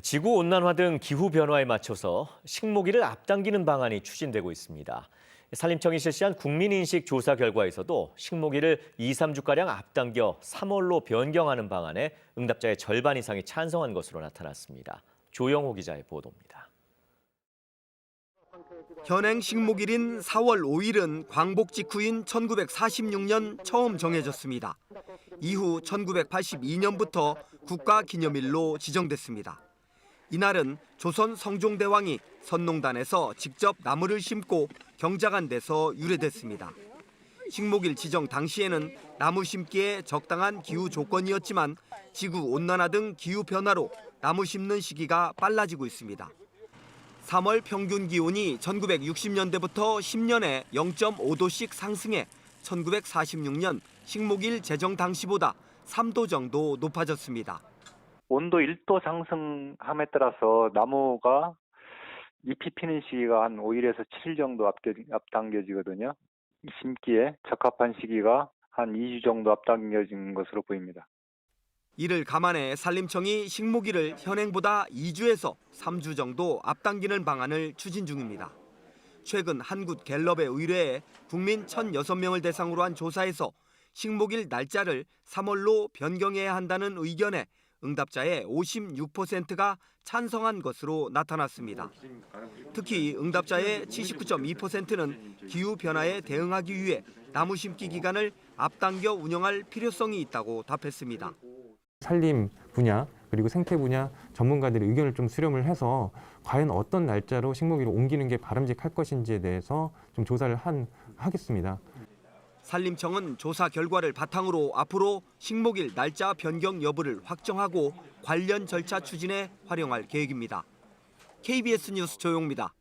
지구 온난화 등 기후 변화에 맞춰서 식목일을 앞당기는 방안이 추진되고 있습니다. 산림청이 실시한 국민 인식 조사 결과에서도 식목일을 2, 3주가량 앞당겨 3월로 변경하는 방안에 응답자의 절반 이상이 찬성한 것으로 나타났습니다. 조영호 기자의 보도입니다. 현행 식목일인 4월 5일은 광복 직후인 1946년 처음 정해졌습니다. 이후 1982년부터 국가 기념일로 지정됐습니다. 이날은 조선 성종대왕이 선농단에서 직접 나무를 심고 경작한 데서 유래됐습니다. 식목일 지정 당시에는 나무 심기에 적당한 기후 조건이었지만 지구 온난화 등 기후 변화로 나무 심는 시기가 빨라지고 있습니다. 3월 평균 기온이 1960년대부터 10년에 0.5도씩 상승해 1946년 식목일 제정 당시보다 3도 정도 높아졌습니다. 온도 1도 상승함에 따라서 나무가 잎이 피는 시기가 한 5일에서 7일 정도 앞당겨지거든요. 심기에 적합한 시기가 한 2주 정도 앞당겨진 것으로 보입니다. 이를 감안해 산림청이 식목일을 현행보다 2주에서 3주 정도 앞당기는 방안을 추진 중입니다. 최근 한국 갤럽에 의뢰해 국민 1,006명을 대상으로 한 조사에서 식목일 날짜를 3월로 변경해야 한다는 의견에 응답자의 56%가 찬성한 것으로 나타났습니다. 특히 응답자의 79.2%는 기후 변화에 대응하기 위해 나무 심기 기간을 앞당겨 운영할 필요성이 있다고 답했습니다. 산림 분야 그리고 생태 분야 전문가들의 의견을 좀 수렴을 해서 과연 어떤 날짜로 식목일을 옮기는 게 바람직할 것인지에 대해서 좀 조사를 한 하겠습니다. 산림청은 조사 결과를 바탕으로 앞으로 식목일 날짜 변경 여부를 확정하고 관련 절차 추진에 활용할 계획입니다. KBS 뉴스 조용입니다.